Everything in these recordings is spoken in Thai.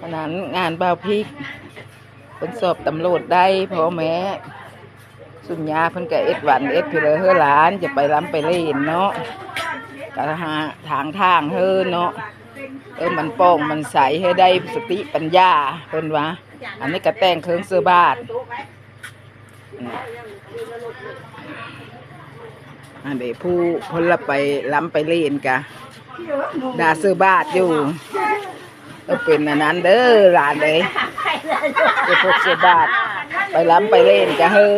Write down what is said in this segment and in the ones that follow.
ขนาดงานเบาพริกเป็นสอบตำรวจได้พ่อแม่สุญญาเพิ่นก็เอ็ดหวันเอ็ดพี่เลยเฮือหลานจะไปล้ำไปเล่นเนาะกะหาทางทางเฮือเนาะเออมันโป้องมันใสให้ได้สติปัญญาเพิ่นวะอันนี้ก็แต่งเครื่องเสื้อบาทอันเดยวผู้พละไปล้ำไปเล่นกะ ดาเสื้อบาทอยู่ก็เป็นอันนั้นเด้อหลานเลยเดี๋ยวพวกเสื้อบาท ไปล้ำไปเล่นกะเฮ้อ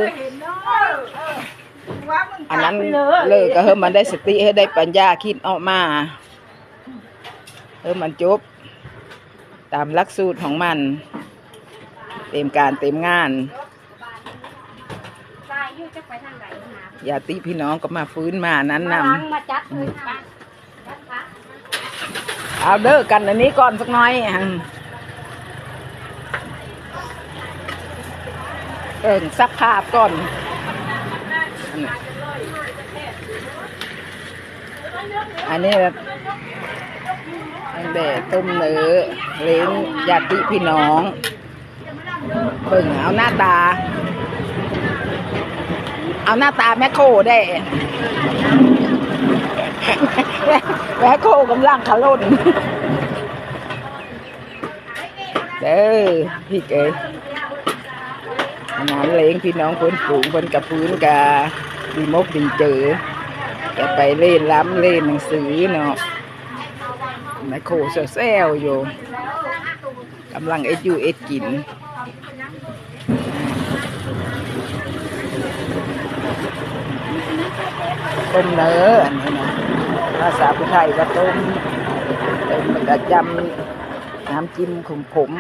อันนั้นเลิกก็เฮ้มันได้สติให้ได้ปัญญาคิดออกมาเฮ้มันจบ ตามหลักสูตรของมัน เต็มการเต็มงานตายอยู่จะไปทางไหนนะญาติพี่น้องก็มาฟื้นมานั้นนมามาจัดเลยค่ะจัดค่ะำ เอาเด้อกันอันนี้ก่อนสักน้อยเอิ่งซักภาพก่อนอันนี้แบบอันเดต้มเนื้อเลี้ยงญาติพี่น้องเบิ่งเอาหน้าตา เอาหน้าตาแม่โคได้ แม่โคกำลังขลุ่นเด้อพี่เก๋อาหารเลี้ยงพี่น้องคนฝูงคนกับพื้นกาดีมกดีเจอจะไปเล่นล้ำเล่นหนังสือเนาะแม่โคเซลๆอยู่กำลังเอ็ดยูเอ็ดกินต้มเนื้ออันนี้นะ ภาษาพุทธไทยก็ต้มต้มแล้วก็จำน้ำจิ้มขมขม